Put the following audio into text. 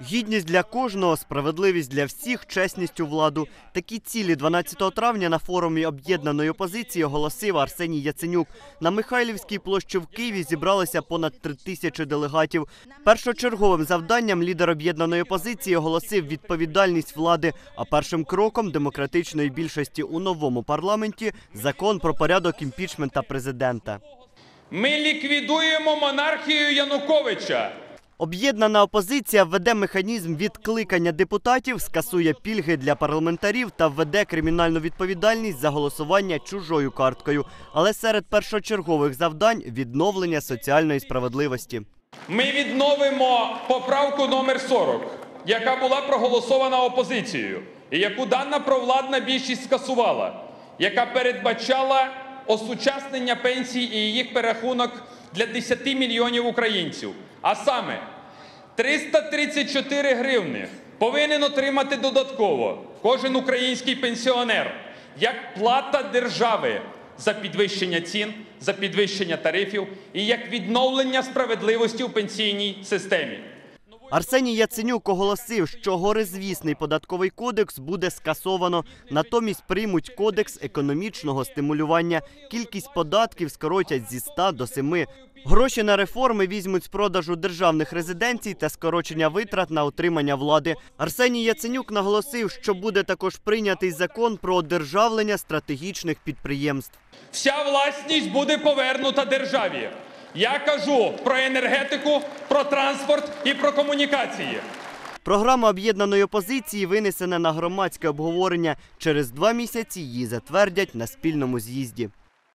Гідність для кожного, справедливість для всіх, чесність у владу. Такі цілі 12 травня на форумі об'єднаної опозиції оголосив Арсеній Яценюк. На Михайлівській площі в Києві зібралося понад три тисячі делегатів. Першочерговим завданням лідер об'єднаної опозиції оголосив відповідальність влади. А першим кроком демократичної більшості у новому парламенті закон про порядок імпічмента президента. Ми ліквідуємо монархію Януковича. Об'єднана опозиція введе механізм відкликання депутатів, скасує пільги для парламентарів та введе кримінальну відповідальність за голосування чужою карткою. Але серед першочергових завдань відновлення соціальної справедливості. Ми відновимо поправку номер 40, яка була проголосована опозицією, і яку дана провладна більшість скасувала, яка передбачала осучаснення пенсій і їх перерахунок для 10 мільйонів українців. А саме 334 гривни повинен отримати додатково кожен український пенсіонер як плата держави за підвищення цін, за підвищення тарифів і як відновлення справедливості у пенсійній системі. Арсеній Яценюк оголосив, що горизвісний податковий кодекс буде скасовано. Натомість приймуть кодекс економічного стимулювання. Кількість податків скоротять зі 100 до 7. Гроші на реформи візьмуть з продажу державних резиденцій та скорочення витрат на утримання влади. Арсеній Яценюк наголосив, що буде також прийнятий закон про одержавлення стратегічних підприємств. Вся власність буде повернута державі. Я кажу про енергетику, про транспорт і про комунікації. Програма об'єднаної опозиції винесена на громадське обговорення. Через два місяці її затвердять на спільному з'їзді.